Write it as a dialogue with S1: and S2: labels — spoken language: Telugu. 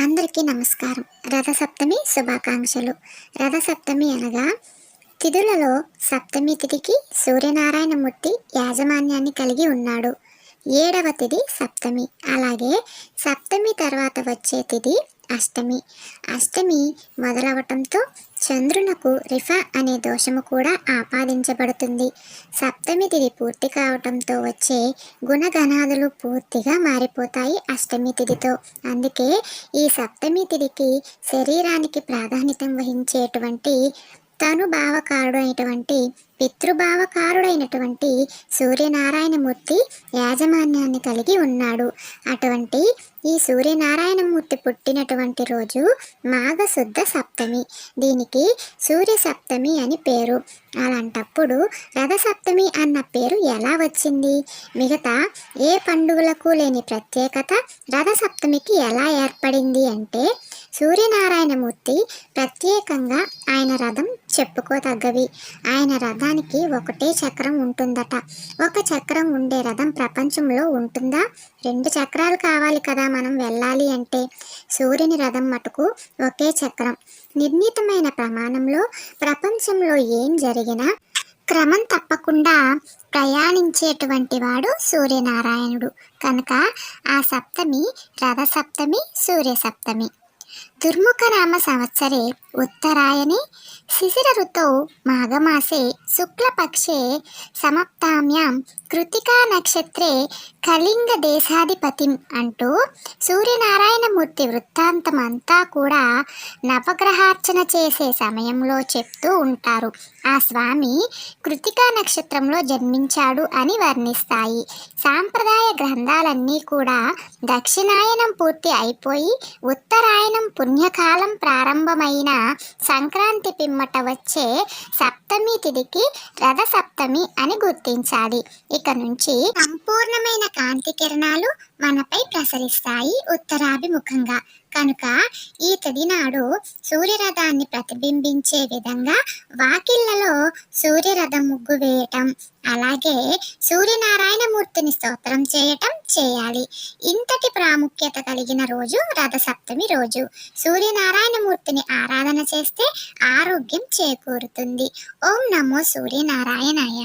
S1: అందరికీ నమస్కారం. రథసప్తమి శుభాకాంక్షలు. రథసప్తమి అనగా తిథులలో సప్తమి తిథికి సూర్యనారాయణమూర్తి యాజమాన్యాన్ని కలిగి ఉన్నాడు. ఏడవ తిథి సప్తమి. అలాగే సప్తమి తర్వాత వచ్చే తిథి అష్టమి. అష్టమి మొదలవటంతో చంద్రునకు రిఫ అనే దోషము కూడా ఆపాదించబడుతుంది. సప్తమి తిథి పూర్తి కావటంతో వచ్చే గుణగణాదులు పూర్తిగా మారిపోతాయి అష్టమి తిథితో అందుకే ఈ సప్తమి తిథికి శరీరానికి ప్రాధాన్యత వహించేటువంటి తను భావకారుడైనటువంటి పితృభావకారుడైనటువంటి సూర్యనారాయణమూర్తి యాజమాన్యాన్ని కలిగి ఉన్నాడు. అటువంటి ఈ సూర్యనారాయణమూర్తి పుట్టినటువంటి రోజు మాఘశుద్ధ సప్తమి. దీనికి సూర్య సప్తమి అని పేరు. అలాంటప్పుడు రథసప్తమి అన్న పేరు ఎలా వచ్చింది? మిగతా ఏ పండుగలకు లేని ప్రత్యేకత రథసప్తమికి ఎలా ఏర్పడింది అంటే సూర్యనారాయణమూర్తి ప్రత్యేకంగా ఆయన రథం చెప్పుకోదగ్గవి. ఆయన రథానికి ఒకటే చక్రం ఉంటుందట. ఒక చక్రం ఉండే రథం ప్రపంచంలో ఉంటుందా? రెండు చక్రాలు కావాలి కదా మనం వెళ్ళాలి అంటే. సూర్యుని రథం మటుకు ఒకే చక్రం. నిర్ణీతమైన ప్రమాణంలో ప్రపంచంలో ఏం జరిగినా క్రమం తప్పకుండా ప్రయాణించేటువంటి వాడు సూర్యనారాయణుడు. కనుక ఆ సప్తమి రథసప్తమి సూర్య సప్తమి దుర్ముఖనామ సంవత్సరే ఉత్తరాయణి. శిశిర ఋతౌ మాఘమాసే శుక్లపక్షే సమాప్తామ్యాం కృతికా నక్షత్రే కళింగ దేశాధిపతిం అంటూ సూర్యనారాయణమూర్తి వృత్తాంతం అంతా కూడా నవగ్రహార్చన చేసే సమయంలో చెప్తూ ఉంటారు. ఆ స్వామి కృతికా నక్షత్రంలో జన్మించాడు అని వర్ణిస్తాయి. సాంప్రదాయ గ్రంథాలన్నీ కూడా దక్షిణాయనం పూర్తి అయిపోయి ఉత్తరాయణం పుణ్యకాలం ప్రారంభమైన సంక్రాంతి పిమ్మట వచ్చే సప్తమి తిథికి రథ సప్తమి అని గుర్తించాలి. ఇక నుంచి సంపూర్ణమైన కాంతి కిరణాలు మనపై ప్రసరిస్తాయి ఉత్తరాభిముఖంగా. కనుక ఈ తదినాడు సూర్యరథాన్ని ప్రతిబింబించే విధంగా వాకిళ్ళలో సూర్యరథం ముగ్గు వేయటం అలాగే సూర్యనారాయణమూర్తిని స్తోత్రం చేయటం చేయాలి. ఇంతటి ప్రాముఖ్యత కలిగిన రోజు రథసప్తమి రోజు. సూర్యనారాయణమూర్తిని ఆరాధన చేస్తే ఆరోగ్యం చేకూరుతుంది. ఓం నమో సూర్యనారాయణయ్య